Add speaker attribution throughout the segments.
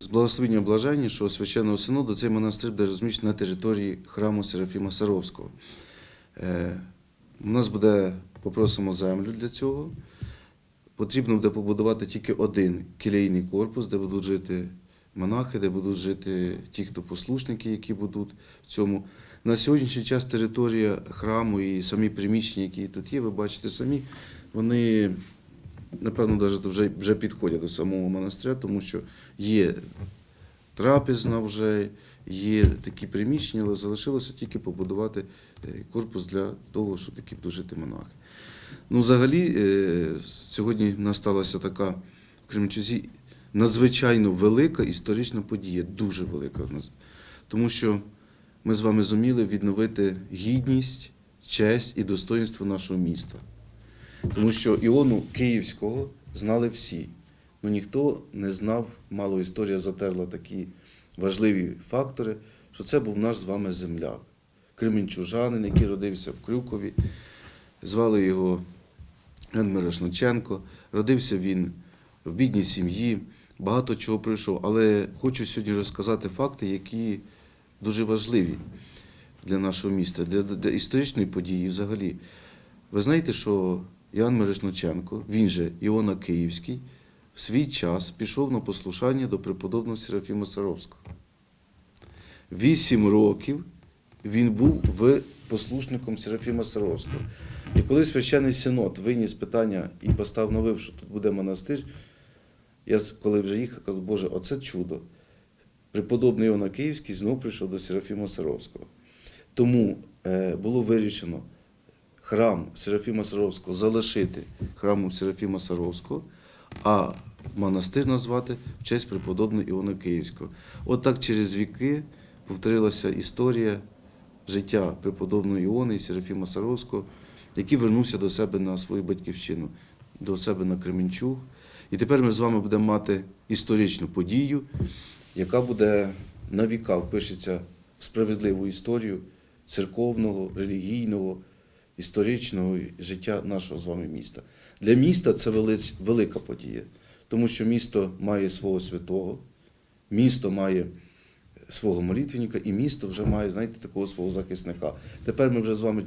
Speaker 1: З благословення блаженнішого священного синоду цей монастир буде розміщений на території храму Серафіма Саровського. Е, У нас буде, попросимо землю для цього. Потрібно буде побудувати тільки один кілейний корпус, де будуть жити монахи, де будуть жити ті, хто послушники, які будуть в цьому. На сьогоднішній час територія храму і самі приміщення, які тут є, ви бачите самі, вони, напевно, вже, вже підходять до самого монастиря, тому що є трапезна вже, є такі приміщення, але залишилося тільки побудувати е, корпус для того, щоб такі жити монахи. Ну, взагалі, е, сьогодні насталася така в Кременчузі надзвичайно велика історична подія, дуже велика. Тому що ми з вами зуміли відновити гідність, честь і достоинство нашого міста. Тому що Іону Київського знали всі. Ну ніхто не знав, мало історія затерла такі важливі фактори, що це був наш з вами земляк. Кременчужанин, який родився в Крюкові. Звали його Ген Мирошниченко. Родився він в бідній сім'ї, багато чого пройшов. Але хочу сьогодні розказати факти, які дуже важливі для нашого міста, для, для історичної події взагалі. Ви знаєте, що Іоанн Мирошниченко, він же Іона Київський, в свій час пішов на послушання до преподобного Серафіма Саровського. Вісім років він був в послушником Серафіма Саровського. І коли священний синод виніс питання і постановив, що тут буде монастир, я коли вже їхав, кажу, Боже, оце чудо. Преподобний Іона Київський знов прийшов до Серафіма Саровського. Тому е, було вирішено храм Серафіма Саровського залишити храмом Серафіма Саровського, а монастир назвати в честь преподобного Іона Київського. От так через віки повторилася історія життя преподобного Іони і Серафіма Саровського, який вернувся до себе на свою батьківщину, до себе на Кременчуг. І тепер ми з вами будемо мати історичну подію, яка буде на віка впишеться в справедливу історію церковного, релігійного, історичного життя нашого з вами міста. Для міста це велика подія, тому що місто має свого святого, місто має свого молитвенника, і місто вже має, знаєте, такого свого захисника. Тепер ми вже з вами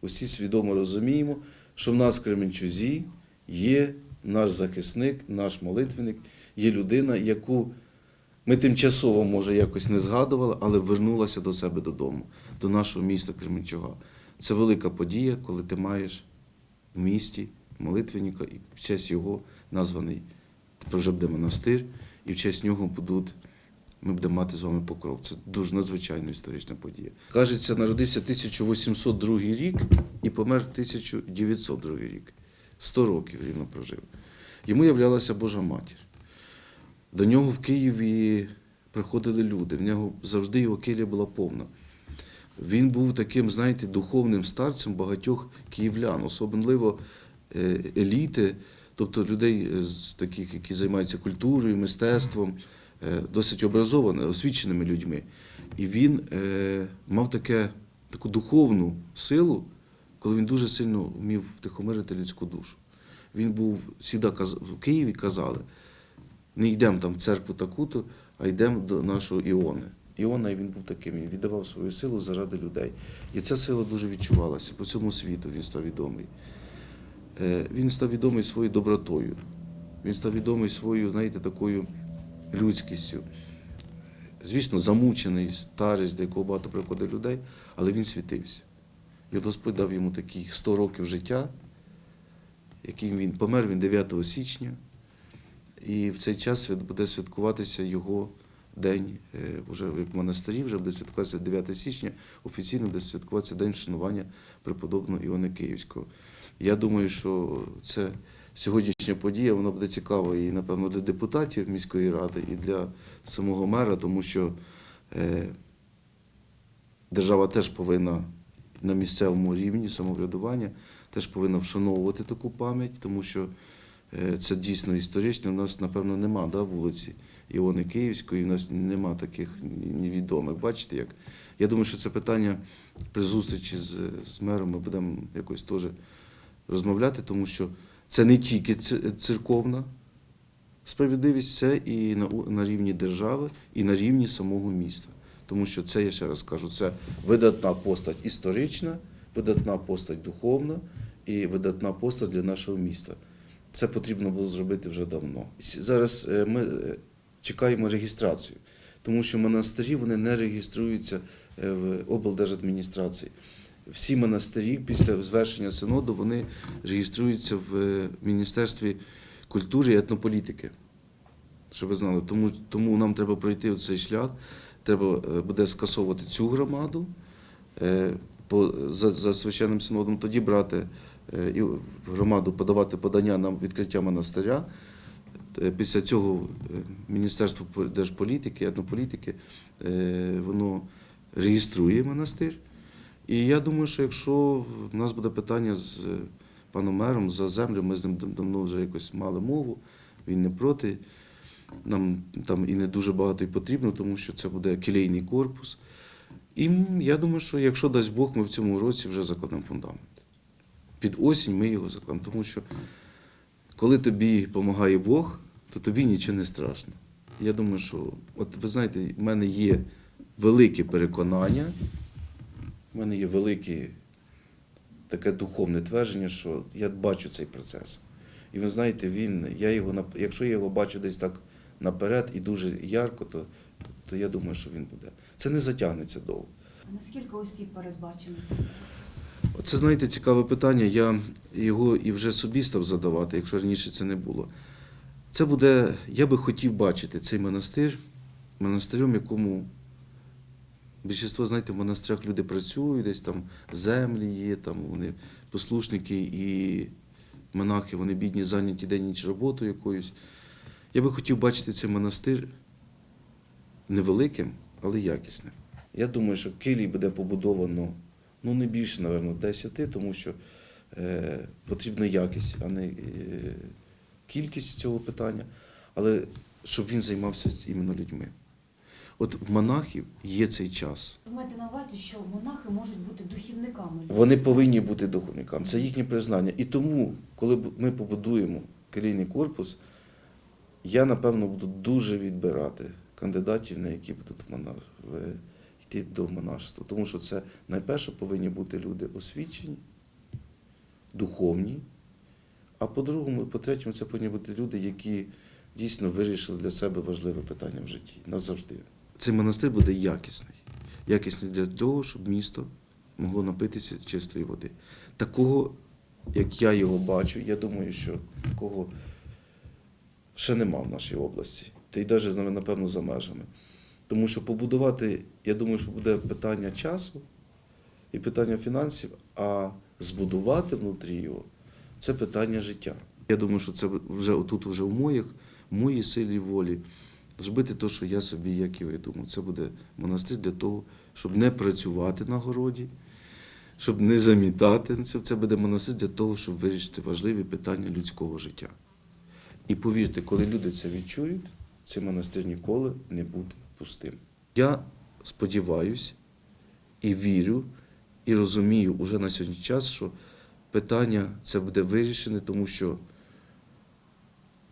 Speaker 1: усі свідомо розуміємо, що в нас в Кременчузі є наш захисник, наш молитвенник, є людина, яку ми тимчасово, може, якось не згадували, але вернулася до себе додому, до нашого міста Кременчуга. Це велика подія, коли ти маєш в місті молитвенника, і в честь його названий тепер вже буде монастир, і в честь нього будуть. Ми будемо мати з вами покров. Це дуже надзвичайно історична подія. Кажеться, народився 1802 рік і помер 1902 рік. 100 років рівно прожив. Йому являлася Божа матір. До нього в Києві приходили люди, в нього завжди його келія була повна. Він був таким, знаєте, духовним старцем багатьох київлян, особливо е, еліти, тобто людей е, з таких, які займаються культурою, мистецтвом, е, досить образованими, освіченими людьми. І він мав таке, таку духовну силу, коли він дуже сильно вмів втихомирити людську душу. Він був завжди в Києві казали, не йдемо там в церкву таку-то, а йдемо до нашого Іони. Іона він був таким, він віддавав свою силу заради людей. І ця сила дуже відчувалася. По всьому світу він став відомий. Е, Він став відомий своєю добротою. Він став відомий своєю, знаєте, такою людськістю. Звісно, замучений, старець, до якого багато приходить людей, але він світився. І Господь дав йому такі 100 років життя, яким він помер він 9 січня. І в цей час буде святкуватися його день, е, вже в монастирі, вже буде святкуватися 9 січня, офіційно буде святкуватися день вшанування преподобного Іони Київського. Я думаю, що це сьогоднішня подія, вона буде цікава і, напевно, для депутатів міської ради, і для самого мера, тому що е, держава теж повинна на місцевому рівні самоврядування теж повинна вшановувати таку пам'ять, тому що це дійсно історично. У нас, напевно, нема да, вулиці Іони Київської, у нас нема таких невідомих. Бачите, як? Я думаю, що це питання при зустрічі з, з мером ми будемо якось теж розмовляти, тому що це не тільки церковна справедливість, це і на, на рівні держави, і на рівні самого міста. Тому що це, я ще раз кажу, це видатна постать історична, видатна постать духовна і видатна постать для нашого міста. Це потрібно було зробити вже давно. Зараз е, ми е, чекаємо реєстрацію, тому що монастирі вони не реєструються е, в облдержадміністрації. Всі монастирі після звершення синоду вони реєструються в Міністерстві культури і етнополітики. Щоб ви знали, тому, тому нам треба пройти цей шлях. Треба буде скасовувати цю громаду по, за, за священним синодом, тоді брати і в громаду подавати подання на відкриття монастиря. Е, Після цього е, Міністерство держполітики, етнополітики, е, воно реєструє монастир. І я думаю, що якщо в нас буде питання з е, паном мером за землю, ми з ним давно вже якось мали мову, він не проти. Нам там і не дуже багато і потрібно, тому що це буде келейний корпус. І я думаю, що якщо дасть Бог, ми в цьому році вже закладемо фундамент. Під осінь ми його закладемо, тому що коли тобі допомагає Бог, то тобі нічого не страшно. Я думаю, що, от ви знаєте, в мене є велике переконання, в мене є велике таке духовне твердження, що я бачу цей процес. І ви знаєте, він, я його, якщо я його бачу десь так наперед і дуже ярко, то, то я думаю, що він буде. Це не затягнеться довго.
Speaker 2: А Наскільки осіб передбачено конкурс?
Speaker 1: Це, знаєте, цікаве питання. Я його і вже собі став задавати, якщо раніше це не було. Це буде, я би хотів бачити цей монастир, монастирем, якому більшість, знаєте, в монастирях люди працюють, десь там землі є, там вони послушники і монахи, вони бідні, зайняті день ніч роботою якоюсь. Я би хотів бачити цей монастир невеликим, але якісним. Я думаю, що Килій буде побудовано ну не більше, напевно, 10, тому що е, потрібна якість, а не е, кількість цього питання, але щоб він займався іменно людьми. От в монахів є цей час.
Speaker 2: Ви маєте на увазі, що монахи можуть бути духівниками?
Speaker 1: Вони повинні бути духовниками. Це їхнє признання. І тому, коли ми побудуємо келійний корпус, я, напевно, буду дуже відбирати кандидатів, на які будуть в монах, йти до монашества. Тому що це найперше повинні бути люди освічені, духовні. А по-другому, по-третьому, це повинні бути люди, які дійсно вирішили для себе важливе питання в житті назавжди. Цей монастир буде якісний. Якісний для того, щоб місто могло напитися чистої води. Такого, як я його бачу, я думаю, що такого ще нема в нашій області. Та й навіть, напевно, за межами. Тому що побудувати, я думаю, що буде питання часу і питання фінансів, а збудувати внутрі його це питання життя. Я думаю, що це вже отут, вже в моїх, в моїй силі волі. Зробити те, що я собі, як і ви думаю, це буде монастир для того, щоб не працювати на городі, щоб не замітати. Це буде монастир для того, щоб вирішити важливі питання людського життя. І повірте, коли люди це відчують, цей монастир ніколи не буде пустим. Я сподіваюся і вірю, і розумію уже на сьогодні час, що питання це буде вирішене, тому що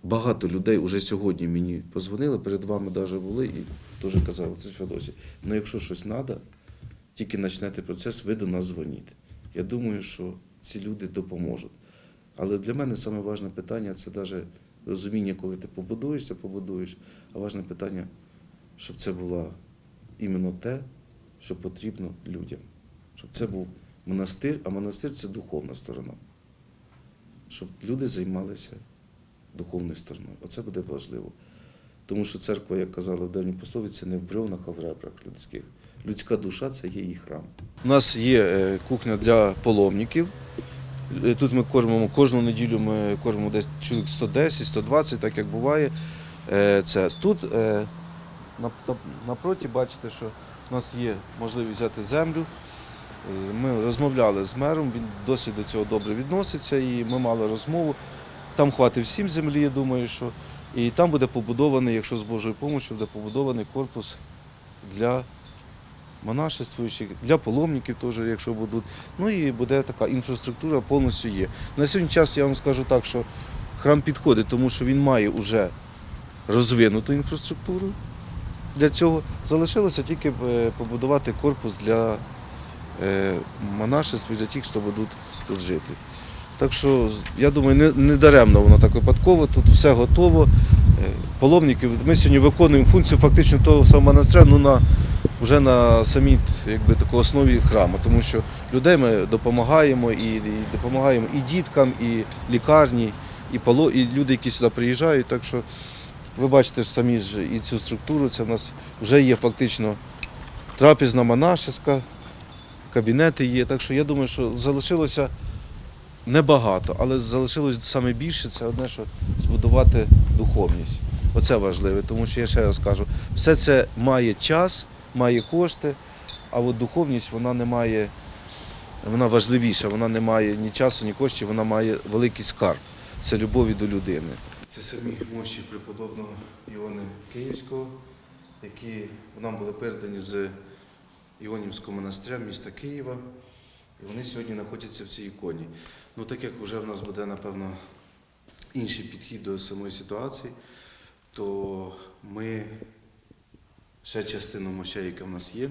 Speaker 1: багато людей вже сьогодні мені позвонили, перед вами навіть були і теж казали, це Федосі, ну якщо щось треба, тільки почнете процес, ви до нас дзвоніть. Я думаю, що ці люди допоможуть. Але для мене важне питання це навіть розуміння, коли ти побудуєшся, побудуєш, а важне питання, щоб це було іменно те, що потрібно людям. Щоб це був монастир, а монастир це духовна сторона. Щоб люди займалися духовною стороною. Оце буде важливо. Тому що церква, як казала в давній пословиці, не в бревнах, а в ребрах людських. Людська душа це є її храм. У нас є е, кухня для паломників. Е, Тут ми кормимо кожну неділю ми кормимо десь чоловік 110, 120, так як буває. Е, Це тут напроти бачите, що у нас є можливість взяти землю. Ми розмовляли з мером, він досить до цього добре відноситься, і ми мали розмову. Там хватить всім землі, я думаю, що. І там буде побудований, якщо з Божою допомогою, буде побудований корпус для монашествуючих, для паломників теж, якщо будуть. Ну і буде така інфраструктура повністю є. На сьогодні час я вам скажу так, що храм підходить, тому що він має вже розвинуту інфраструктуру. Для цього залишилося тільки е, побудувати корпус для е, монашеств для тих, хто будуть тут жити. Так що я думаю, не, не даремно воно так випадково, тут все готово. Е, Паломники, ми сьогодні виконуємо функцію фактично того самого монастиря, ну на вже на самій якби, основі храму, тому що людей ми допомагаємо і, і допомагаємо і діткам, і лікарні, і, пало, і люди, які сюди приїжджають. Так що ви бачите ж самі ж і цю структуру, це в нас вже є фактично трапезна монашеська, кабінети є. Так що я думаю, що залишилося небагато, але залишилось саме більше це одне, що збудувати духовність. Оце важливе, тому що я ще раз кажу, все це має час, має кошти, а от духовність вона не має, вона важливіша, вона не має ні часу, ні коштів, вона має великий скарб. Це любові до людини. Це самі мощі преподобного Іони Київського, які нам були передані з Іонівського монастиря міста Києва. І вони сьогодні знаходяться в цій іконі. Ну, так як вже в нас буде, напевно, інший підхід до самої ситуації, то ми ще частину мощей, яка в нас є,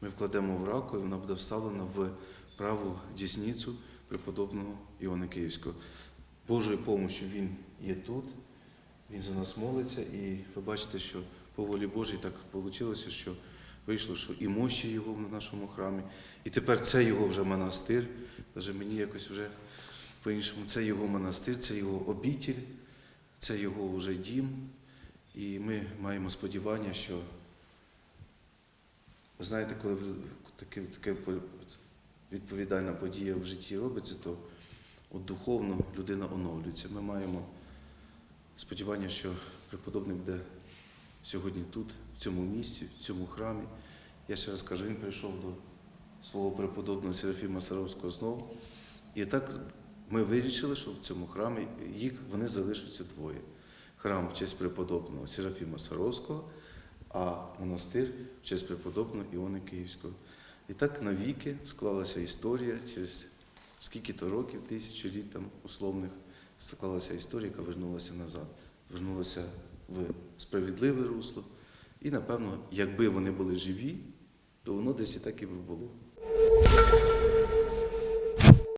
Speaker 1: ми вкладемо в раку, і вона буде вставлена в праву дісницю преподобного Іоанна Київського. Божою допомогою він є тут, він за нас молиться, і ви бачите, що по волі Божій так вийшло, що вийшло, що і мощі його в нашому храмі, і тепер це його вже монастир. Навіть мені якось вже по-іншому, це його монастир, це його обітіль, це його вже дім. І ми маємо сподівання, що ви знаєте, коли таке, таке відповідальна подія в житті робиться, то от духовно людина оновлюється. Ми маємо сподівання, що преподобний буде сьогодні тут, в цьому місці, в цьому храмі. Я ще раз кажу, він прийшов до свого преподобного Серафіма Саровського знову. І так ми вирішили, що в цьому храмі їх вони залишаться двоє. Храм в честь преподобного Серафіма Саровського, а монастир в честь преподобного Іони Київського. І так навіки склалася історія через скільки-то років, тисячу літ там условних, склалася історія, яка вернулася назад, вернулася в справедливе русло. І, напевно, якби вони були живі, то воно десь і так і було.